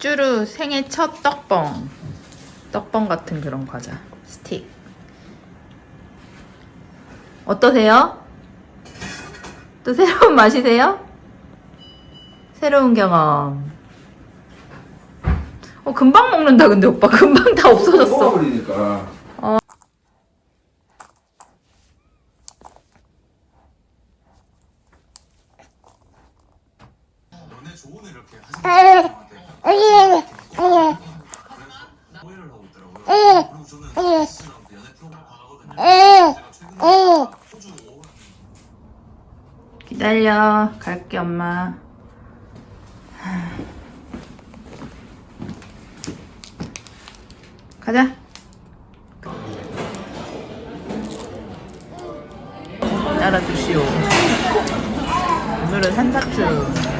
쭈루 생애 첫 떡뻥. 떡뻥 같은 그런 과자. 스틱. 어떠세요? 또 새로운 맛이세요? 새로운 경험. 어, 금방 먹는다, 근데 오빠. 금방 다 없어졌어. 먹어버리니까. 연애 조언을 이렇게 하시는 분한테 오해를 하고 있더라고요. 그리고 저는 씨랑도 연애 프로그램 가거든요. 제가 최근에 호주 오고 기다려. 갈게, 엄마. 가자. 따라주시오. 오늘은 산사추.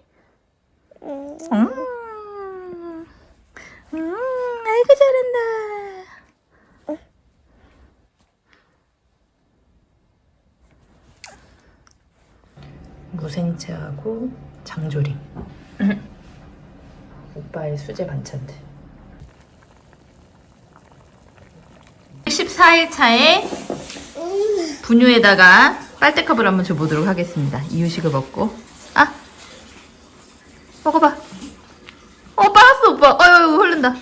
음, 음, 아이고 잘한다 무생채하고 장조림 오빠의 수제 반찬들. 14일 차에 분유에다가 빨대컵을 한번 줘보도록 하겠습니다. 이유식을 먹고. 아! 먹어봐. 어, 빨았어, 오빠. 어휴, 흐른다.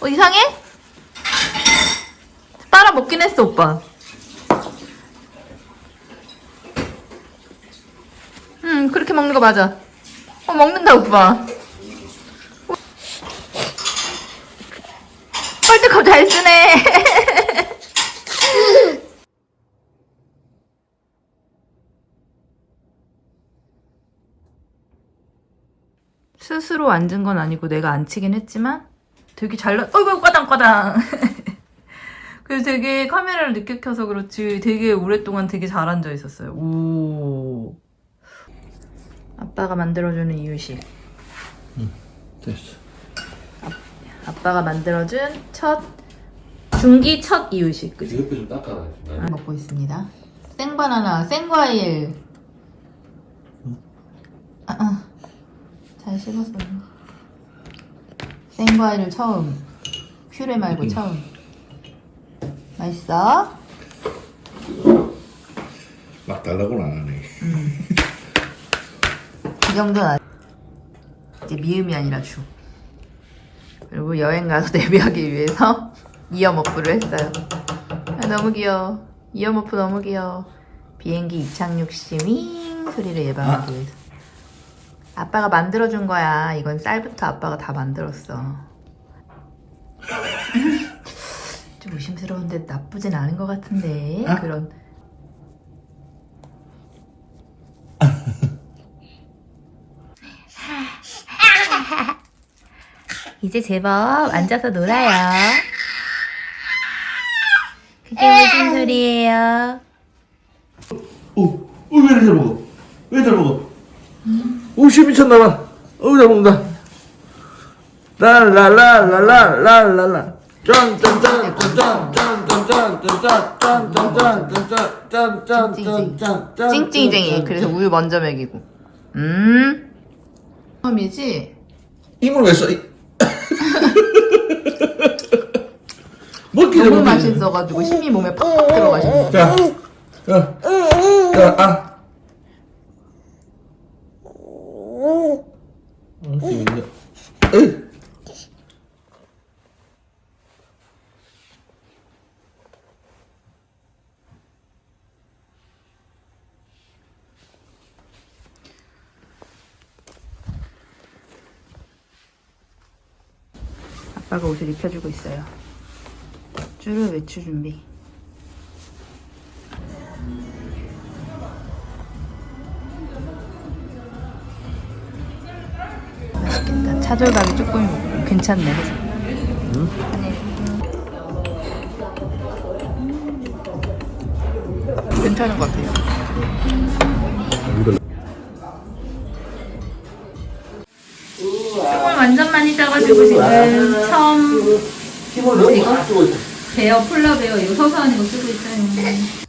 어, 이상해? 빨아 먹긴 했어, 오빠. 음, 그렇게 먹는 거 맞아. 어, 먹는다, 오빠. 헐떡컵 잘 쓰네. 스스로 앉은 건 아니고 내가 앉히긴 했지만 되게 잘 나, 어이구, 까당까당. 그래서 되게 카메라를 늦게 켜서 그렇지 되게 오랫동안 되게 잘 앉아 있었어요. 오. 아빠가 만들어주는 이유식. 됐어. 아빠가 만들어준 첫 중기 첫 이유식 그지? 옆에 좀 닦아라. 아, 먹고 있습니다. 생바나나, 생과일. 아, 아. 잘 씹었어. 생과일을 처음. 퓨레 말고 처음. 맛있어? 막 달라고는 안 하네. 이 정도는 안- 이제 미음이 아니라 주. 그리고 여행 가서 데뷔하기 위해서 이어머프를 했어요. 아, 너무 귀여워. 이어머프 너무 귀여워. 비행기 이착륙 시윙 소리를 예방하기 위해서. 아빠가 만들어준 거야. 이건 쌀부터 아빠가 다 만들었어. 좀 의심스러운데 나쁘진 않은 것 같은데. 아? 그런. 이제 제법 앉아서 놀아요. 그게 무슨 소리예요? 오, 오, 왜 이렇게 잘 먹어? 왜잘 먹어? 오, 씨 미쳤나봐. 어우, 잘 먹는다. 라라라라라라라라. 짠짠짠짠짠짠짠짠짠짠짠짠짠짠짠짠짠 찡찡이쟁이. 그래서 우유 먼저 먹이고. 음. 처음이지? 힘을 왜 써? 이- 먹기 너무 전에 맛있어가지고 힘이 몸에 팍팍 들어가시는 거. 자, 자, 자, 아. 어, 재밌 아빠가 옷을 입혀주고 있어요. 쭈루 외출 준비. 차돌박이 조금 괜찮네, 그죠? 괜찮은 것 같아요. 똥을 완전 많이 짜가지고 지금 처음 이거? 베어 폴라 베어 이거 서서한 이거 쓰고 있어요.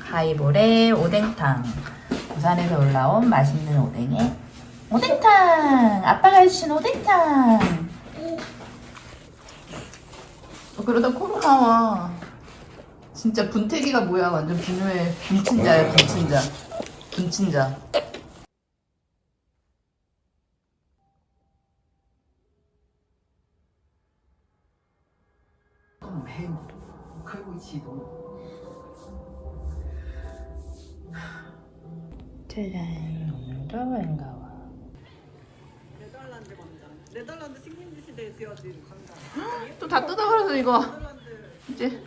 하이볼에 오뎅탕. 부산에서 올라온 맛있는 오뎅에 오뎅탕. 아빠가 해주신 오뎅탕. 어, 그러다 코로 나와. 진짜 분태기가 뭐야? 완전 비누의 분친자야, 분친자. 분친자. 짜잔, 오늘도 반가워. 네덜란드 광장. 네덜란드 식민지 시대에 지어진 광장. 또 다 뜯어버려서 이거. 이제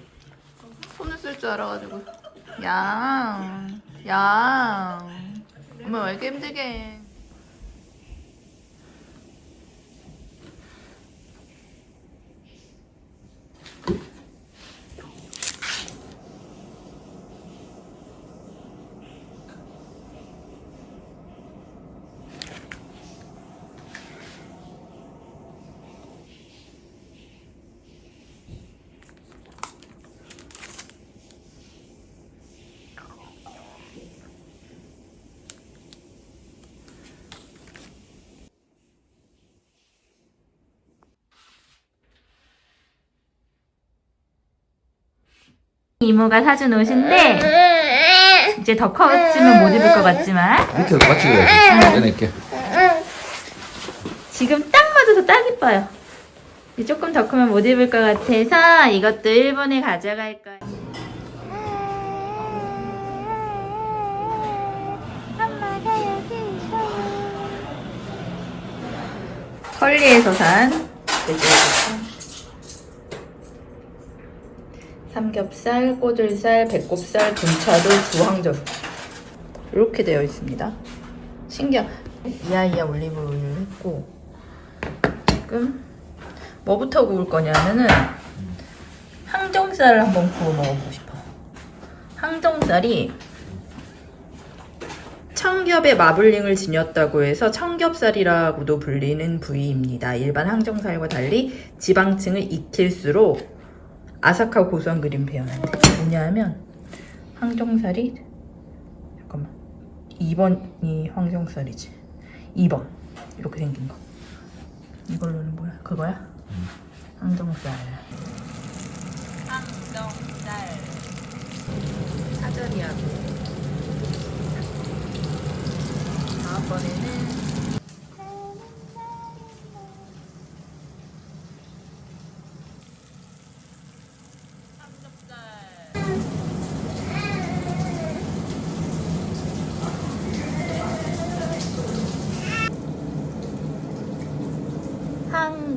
손을 쓸 줄 알아가지고 양, 양. 엄마 왜 이렇게 힘들게 해? 이모가 사준 옷인데 이제 더 커지면 못 입을 것 같지만 같이 그래야지. 꺼낼게. 지금 딱 맞아서 딱 이뻐요. 이제 조금 더 크면 못 입을 것 같아서 이것도 일본에 가져갈 거예요. 컬리에서 산 돼지고기탕. 삼겹살, 꼬들살, 배꼽살, 군차도, 구황절 이렇게 되어 있습니다. 신기한 이야이야 올리브 오일을 했고 지금 뭐부터 구울 거냐면은 항정살을 한번 구워 먹어보고 싶어요. 항정살이 청겹의 마블링을 지녔다고 해서 청겹살이라고도 불리는 부위입니다. 일반 항정살과 달리 지방층을 익힐수록 아삭하고 고소한 그림 배어난데 뭐냐면 항정살이 잠깐만 2번이 항정살이지. 2번. 이렇게 생긴 거. 이걸로는 뭐야? 그거야? 항정살. 항정살. 사전이하고 다음번에는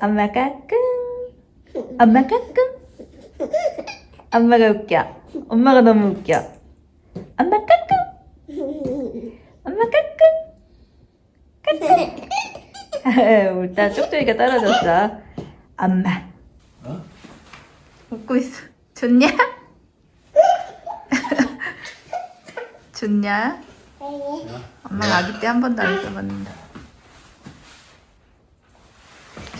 엄마 까꿍. 엄마 까꿍. 엄마가 웃겨. 엄마가 너무 웃겨. 엄마 까꿍. 엄마 까꿍. 까꿍. 울다 쪽쪽이가 떨어졌어. 엄마. 어? 웃고 있어. 좋냐? 좋냐? 엄마가 아기 때 한 번도 안 써봤는데.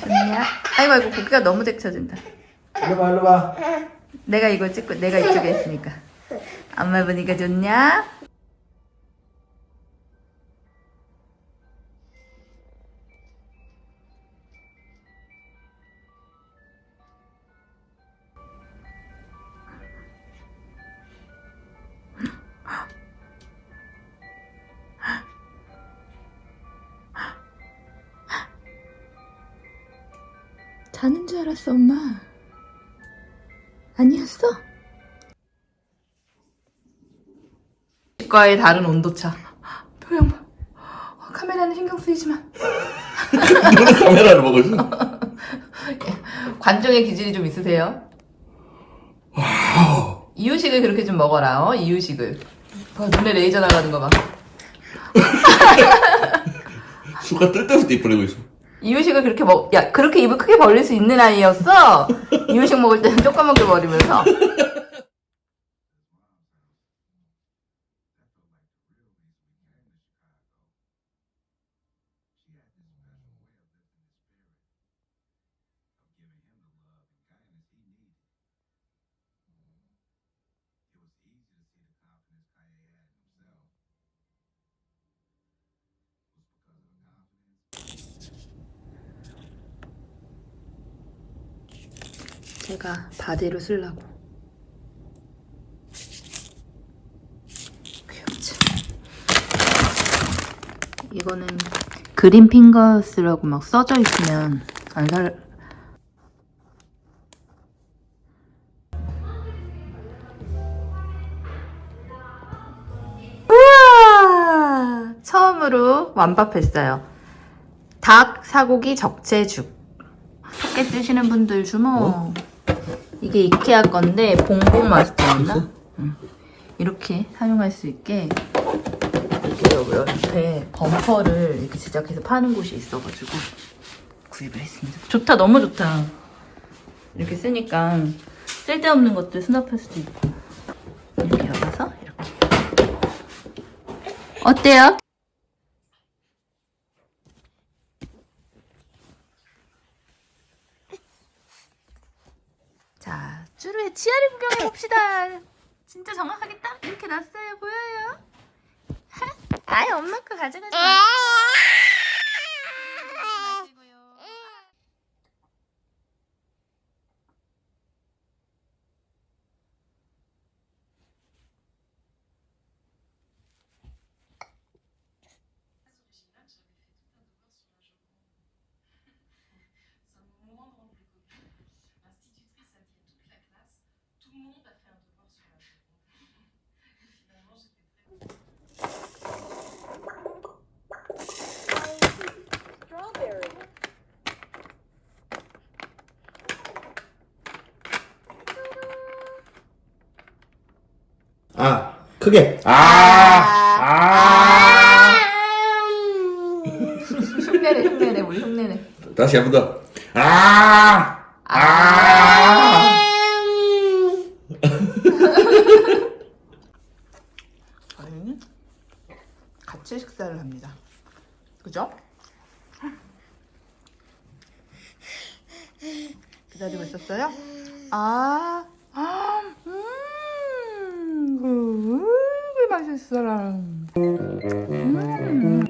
좋냐? 아이고 아이고 고기가 너무 데쳐진다. 일로 봐, 일로 봐. 내가 이걸 찍고 내가 이쪽에 있으니까. 엄마 보니까 좋냐? 자는 줄 알았어, 엄마. 아니었어? 과의 다른 온도차. 표정 봐. 어, 카메라는 신경 쓰이지만 너는 카메라를 있어. 관종의 기질이 좀 있으세요? 이유식을 그렇게 좀 먹어라. 어? 이유식을. 봐, 눈에 레이저 나가는 거 봐. 수가 뜰 때부터 입 벌리고 있어. 이유식을 그렇게 먹, 야, 그렇게 입을 크게 벌릴 수 있는 아이였어? 이유식 먹을 때는 조그맣게 버리면서. 제가 바디로 쓰려고. 이거는 그린 핑거스라고 막 써져 있으면 안 살. 우와! 처음으로 완밥했어요. 닭, 사고기, 적채죽. 함께 쓰시는 분들 주모. 이게 이케아 건데 봉봉 마스터였나? 응. 이렇게 사용할 수 있게 이렇게 여기 옆에 범퍼를 이렇게 제작해서 파는 곳이 있어가지고 구입을 했습니다. 좋다, 너무 좋다. 이렇게 쓰니까 쓸데없는 것들 수납할 수도 있고 이렇게 열어서 이렇게. 어때요? 자, 쭈루의 치아를 구경해 봅시다. 진짜 정확하게 딱 이렇게 났어요. 보여요? 아예 엄마 거 가져가지 마. 크게. 아, 아. 흉내내, 흉내내, 우리 흉내내. 다시 한 번 더. 아, 아. 저희는 같이 식사를 합니다. 그죠? 기다리고 있었어요? 아, 아 음, 그, 그 맛있어라. 음.